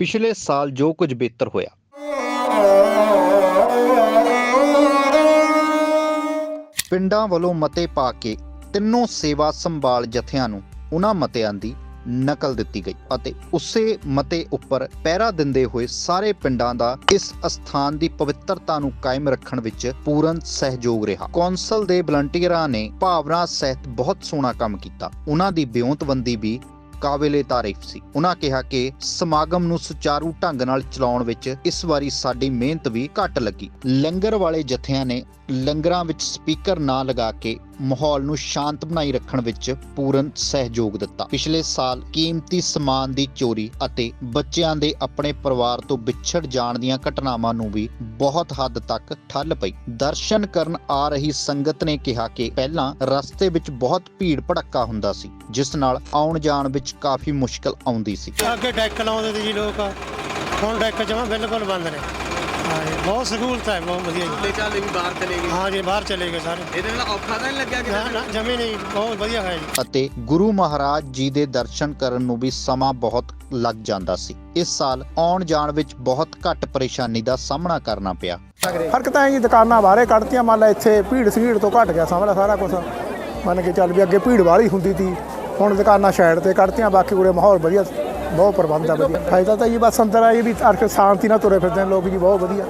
ਪਿਛਲੇ ਸਾਲ ਜੋ ਕੁਝ ਬਿਹਤਰ ਹੋਇਆ। ਪਿੰਡਾਂ ਵੱਲੋਂ ਮਤੇ ਪਾ ਕੇ ਤਿੰਨੋਂ ਸੇਵਾ ਸੰਭਾਲ ਜਥਿਆਂ ਨੂੰ ਉਹਨਾਂ ਮਤਿਆਂ ਦੀ ਨਕਲ ਦਿੱਤੀ ਗਈ ਅਤੇ ਉਸੇ ਮਤੇ ਉੱਪਰ ਪਹਿਰਾ ਦਿੰਦੇ ਹੋਏ ਸਾਰੇ ਪਿੰਡਾਂ ਦਾ ਇਸ ਅਸਥਾਨ ਦੀ ਪਵਿੱਤਰਤਾ ਨੂੰ ਕਾਇਮ ਰੱਖਣ ਵਿੱਚ ਪੂਰਨ ਸਹਿਯੋਗ ਰਿਹਾ। ਕੌਂਸਲ ਦੇ ਵਲੰਟੀਅਰਾਂ ਨੇ ਭਾਵਨਾ ਸਹਿਤ ਬਹੁਤ ਸੋਹਣਾ ਕੰਮ ਕੀਤਾ। ਉਹਨਾਂ ਦੀ ਬਿਉਂਤਬੰਦੀ ਵੀ ਕਾਬਿਲੇ ਤਾਰੀਫ ਸੀ। ਉਹਨਾਂ ਕਿਹਾ ਕਿ ਸਮਾਗਮ ਨੂੰ ਸੁਚਾਰੂ ਢੰਗ ਨਾਲ ਚਲਾਉਣ ਵਿੱਚ ਇਸ ਵਾਰੀ ਸਾਡੀ ਮਿਹਨਤ ਵੀ ਘੱਟ ਲੱਗੀ। ਲੰਗਰ ਵਾਲੇ ਜਥਿਆਂ ਨੇ ਲੰਗਰਾਂ ਵਿੱਚ ਸਪੀਕਰ ਨਾ ਲਗਾ ਕੇ ਮਾਹੌਲ ਨੂੰ ਸ਼ਾਂਤ ਬਣਾਈ ਰੱਖਣ ਵਿੱਚ ਪੂਰਨ ਸਹਿਯੋਗ ਦਿੱਤਾ। ਪਿਛਲੇ ਸਾਲ ਕੀਮਤੀ ਸਮਾਨ ਦੀ ਚੋਰੀ ਅਤੇ ਬੱਚਿਆਂ ਦੇ ਆਪਣੇ ਪਰਿਵਾਰ ਤੋਂ ਵਿਛੜ ਜਾਣ ਦੀਆਂ ਘਟਨਾਵਾਂ ਨੂੰ ਵੀ ਬਹੁਤ ਹੱਦ ਤੱਕ ਠੱਲ ਪਈ। ਦਰਸ਼ਨ ਕਰਨ ਆ ਰਹੀ ਸੰਗਤ ਨੇ ਕਿਹਾ ਕਿ ਪਹਿਲਾਂ ਰਸਤੇ ਵਿੱਚ ਬਹੁਤ ਭੀੜ ਭੜੱਕਾ ਹੁੰਦਾ ਸੀ, ਜਿਸ ਨਾਲ ਆਉਣ ਜਾਣ ਵਿੱਚ ਕਾਫੀ ਮੁਸ਼ਕਲ ਆਉਂਦੀ ਸੀ। ਅੱਗੇ ਡੈਕ ਲਾਉਂਦੇ ਤੇ ਜੀ ਲੋਕ। ਹੁਣ ਡੈਕ ਜਮਾ ਬਿਲਕੁਲ ਬੰਦ ਨੇ। ਬਹੁਤ ਸਹੂਲਤ ਹੈ ਬਹੁਤ ਵਧੀਆ ਜੀ। ਲੈ ਚਾਲੇ ਵੀ ਬਾਹਰ ਚਲੇ ਗਏ। ਹਾਂ ਜੀ ਬਾਹਰ ਚਲੇ ਗਏ ਸਾਰੇ। ਇਹਦੇ ਨਾਲ ਔਖਾ ਤਾਂ ਨਹੀਂ ਲੱਗਿਆ ਕਿ ਨਾ ਜਮੀ ਨਹੀਂ ਬਹੁਤ ਵਧੀਆ ਹੈ ਜੀ। ਅਤੇ ਗੁਰੂ ਮਹਾਰਾਜ ਜੀ ਦੇ ਦਰਸ਼ਨ ਕਰਨ ਨੂੰ ਵੀ ਸਮਾਂ ਬਹੁਤ ਲੱਗ ਜਾਂਦਾ ਸੀ। ਇਸ ਸਾਲ ਆਉਣ ਜਾਣ ਵਿੱਚ ਬਹੁਤ ਘੱਟ ਪਰੇਸ਼ਾਨੀ ਦਾ ਸਾਹਮਣਾ ਕਰਨਾ ਪਿਆ। ਫ਼ਰਕ ਤਾਂ ਇਹ ਜੀ ਦੁਕਾਨਾਂ ਬਾਹਰੇ ਕੱਢਤੀਆਂ ਮੰਨ ਲਾ ਇੱਥੇ ਭੀੜ ਸੀੜ ਤੋਂ ਘਟ ਗਿਆ ਸਾਹਮਣਾ ਸਾਰਾ ਕੁਝ ਮੰਨ ਕੇ ਚੱਲ ਵੀ ਅੱਗੇ ਭੀੜ ਵਾਲੀ ਹੁੰਦੀ ਸੀ ਹੁਣ ਦੁਕਾਨਾਂ ਸਾਈਡ ਤੇ ਕੱਢਤੀਆਂ ਬਾਕੀ ਉਰੇ ਮਾਹੌਲ ਵਧੀਆ ਬਹੁਤ ਪ੍ਰਬੰਧ ਆ ਵਧੀਆ। ਫਾਇਦਾ ਤਾਂ ਜੀ ਬਸ ਅੰਦਰ ਆਏ ਵੀ ਅਰਕ ਸ਼ਾਂਤੀ ਨਾਲ ਤੁਰੇ ਫਿਰਦੇ ਨੇ ਲੋਕ ਜੀ ਬਹੁਤ ਵਧੀਆ।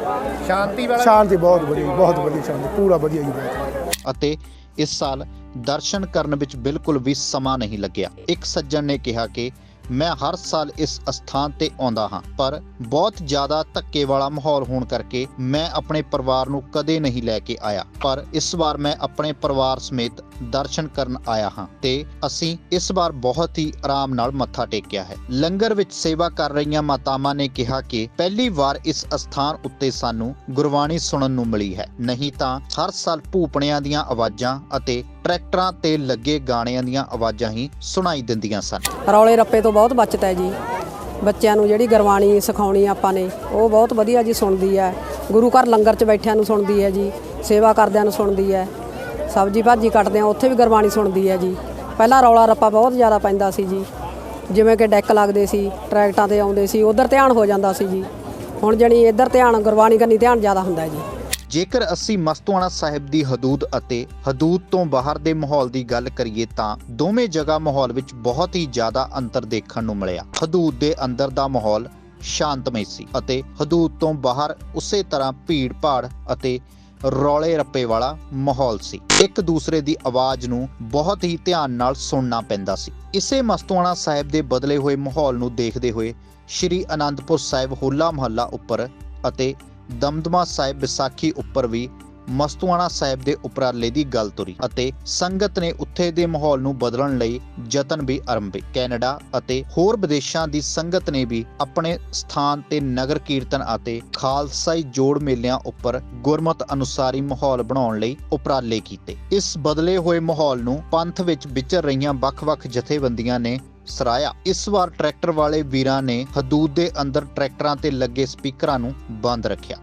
ਸ਼ਾਂਤੀ ਵਾਲਾ ਸ਼ਾਂਤੀ ਬਹੁਤ ਵਧੀਆ ਬਹੁਤ ਵਧੀਆ ਸ਼ਾਂਤੀ ਪੂਰਾ ਵਧੀਆ ਜੀ ਬਹੁਤ। ਅਤੇ ਇਸ ਸਾਲ ਦਰਸ਼ਨ ਕਰਨ ਵਿੱਚ ਬਿਲਕੁਲ ਵੀ ਸਮਾਂ ਨਹੀਂ ਲੱਗਿਆ। ਇੱਕ ਸੱਜਣ ਨੇ ਕਿਹਾ ਕਿ ਮੈਂ ਹਰ ਸਾਲ ਇਸ ਅਸਥਾਨ ਤੇ ਆਉਂਦਾ ਹਾਂ, ਪਰ ਬਹੁਤ ਜ਼ਿਆਦਾ ਧੱਕੇ ਵਾਲਾ ਮਾਹੌਲ ਹੋਣ ਕਰਕੇ ਮੈਂ ਆਪਣੇ ਪਰਿਵਾਰ ਨੂੰ ਕਦੇ ਨਹੀਂ ਲੈ ਕੇ ਆਇਆ। ਪਰ ਇਸ ਵਾਰ ਮੈਂ ਆਪਣੇ ਪਰਿਵਾਰ ਸਮੇਤ ਦਰਸ਼ਨ ਕਰਨ ਆਇਆ ਹਾਂ ਤੇ ਅਸੀਂ ਇਸ ਵਾਰ ਬਹੁਤ ਹੀ ਆਰਾਮ ਨਾਲ ਮੱਥਾ ਟੇਕਿਆ ਹੈ। ਲੰਗਰ ਵਿੱਚ ਸੇਵਾ ਕਰ ਰਹੀਆਂ ਮਾਤਾਵਾਂ ਨੇ ਕਿਹਾ ਕਿ ਪਹਿਲੀ ਵਾਰ ਇਸ ਅਸਥਾਨ ਉੱਤੇ ਸਾਨੂੰ ਗੁਰਬਾਣੀ ਸੁਣਨ ਨੂੰ ਮਿਲੀ ਹੈ। ਨਹੀਂ ਤਾਂ ਹਰ ਸਾਲ ਭੂਪਣਿਆਂ ਦੀਆਂ ਆਵਾਜ਼ਾਂ ਅਤੇ ਟਰੈਕਟਰਾਂ ਤੇ ਲੱਗੇ ਗਾਣਿਆਂ ਦੀਆਂ ਆਵਾਜ਼ਾਂ ਹੀ ਸੁਣਾਈ ਦਿੰਦੀਆਂ ਸਨ। ਰੌਲੇ ਰੱਪੇ ਤੋਂ ਬਹੁਤ ਬਚਤ ਹੈ ਜੀ। ਬੱਚਿਆਂ ਨੂੰ ਜਿਹੜੀ ਗੁਰਬਾਣੀ ਸਿਖਾਉਣੀ ਆਪਾਂ ਨੇ, ਉਹ ਬਹੁਤ ਵਧੀਆ ਜੀ ਸੁਣਦੀ ਹੈ। ਗੁਰੂ ਘਰ ਲੰਗਰ 'ਚ ਬੈਠਿਆਂ ਨੂੰ ਸੁਣਦੀ ਹੈ ਜੀ, ਸੇਵਾ ਕਰਦਿਆਂ ਨੂੰ ਸੁਣਦੀ ਹੈ। ਸਬਜੀ ਭਾਜੀ ਕੱਟਦੇ ਆ ਉੱਥੇ ਵੀ ਗੁਰਬਾਣੀ ਸੁਣਦੀ ਹੈ ਜੀ। ਪਹਿਲਾਂ ਰੌਲਾ ਰੱਪਾ ਬਹੁਤ ਜ਼ਿਆਦਾ ਪੈਂਦਾ ਸੀ ਜੀ। ਜਿਵੇਂ ਕਿ ਡੈਕ ਲੱਗਦੇ ਸੀ, ਟਰੈਕਟਾਂ ਤੇ ਆਉਂਦੇ ਸੀ, ਉਧਰ ਧਿਆਨ ਹੋ ਜਾਂਦਾ ਸੀ ਜੀ। ਹੁਣ ਜਣੀ ਇੱਧਰ ਧਿਆਨ, ਗੁਰਬਾਣੀ ਕਰਨੀ ਧਿਆਨ ਜ਼ਿਆਦਾ ਹੁੰਦਾ ਜੀ। ਜੇਕਰ ਅਸੀਂ ਮਸਤੂਆਣਾ ਸਾਹਿਬ ਦੀ ਹਦੂਦ ਅਤੇ ਹਦੂਦ ਤੋਂ ਬਾਹਰ ਦੇ ਮਾਹੌਲ ਦੀ ਗੱਲ ਕਰੀਏ ਤਾਂ ਦੋਵੇਂ ਜਗ੍ਹਾ ਮਾਹੌਲ ਵਿੱਚ ਬਹੁਤ ਹੀ ਜ਼ਿਆਦਾ ਅੰਤਰ ਦੇਖਣ ਨੂੰ ਮਿਲਿਆ। ਹਦੂਦ ਦੇ ਅੰਦਰ ਦਾ ਮਾਹੌਲ ਸ਼ਾਂਤਮਈ ਸੀ ਅਤੇ ਹਦੂਦ ਤੋਂ ਬਾਹਰ ਉਸੇ ਤਰ੍ਹਾਂ ਭੀੜ ਭਾੜ ਅਤੇ ਰੌਲੇ ਰੱਪੇ ਵਾਲਾ ਮਾਹੌਲ ਸੀ। ਇੱਕ ਦੂਸਰੇ ਦੀ ਆਵਾਜ਼ ਨੂੰ ਬਹੁਤ ਹੀ ਧਿਆਨ ਨਾਲ ਸੁਣਨਾ ਪੈਂਦਾ ਸੀ। ਇਸੇ ਮਸਤੂਆਣਾ ਸਾਹਿਬ ਦੇ ਬਦਲੇ ਹੋਏ ਮਾਹੌਲ ਨੂੰ ਦੇਖਦੇ ਹੋਏ ਸ਼੍ਰੀ ਅਨੰਦਪੁਰ ਸਾਹਿਬ ਹੋਲਾ ਮਹੱਲਾ ਉੱਪਰ ਅਤੇ ਦਮਦਮਾ ਸਾਹਿਬ ਵਿਸਾਖੀ ਉੱਪਰ ਵੀ ਮਸਤੂਆਣਾ ਸਾਹਿਬ ਦੇ ਉਪਰਾਲੇ ਦੀ ਗੱਲ ਤੁਰੀ ਅਤੇ ਸੰਗਤ ਨੇ ਉੱਥੇ ਦੇ ਮਾਹੌਲ ਨੂੰ ਬਦਲਣ ਲਈ ਯਤਨ ਵੀ ਆਰੰਭੇ ਕੈਨੇਡਾ ਅਤੇ ਹੋਰ ਵਿਦੇਸ਼ਾਂ ਦੀ ਸੰਗਤ ਨੇ ਵੀ ਆਪਣੇ ਸਥਾਨ ਤੇ ਨਗਰ ਕੀਰਤਨ ਅਤੇ ਖਾਲਸਾਈ ਜੋੜ ਮੇਲਿਆਂ ਉੱਪਰ ਗੁਰਮਤ ਅਨੁਸਾਰੀ ਮਾਹੌਲ ਬਣਾਉਣ ਲਈ ਉਪਰਾਲੇ ਕੀਤੇ। ਇਸ ਬਦਲੇ ਹੋਏ ਮਾਹੌਲ ਨੂੰ ਪੰਥ ਵਿੱਚ ਵਿਚਰ ਰਹੀਆਂ ਵੱਖ-ਵੱਖ ਜਥੇਬੰਦੀਆਂ ਨੇ ਸਰਾਇਆ ਇਸ ਵਾਰ ਟਰੈਕਟਰ ਵਾਲੇ ਵੀਰਾਂ ਨੇ ਹਦੂਦ ਦੇ ਅੰਦਰ ਟਰੈਕਟਰਾਂ ਤੇ ਲੱਗੇ ਸਪੀਕਰਾਂ ਨੂੰ ਬੰਦ ਰੱਖਿਆ।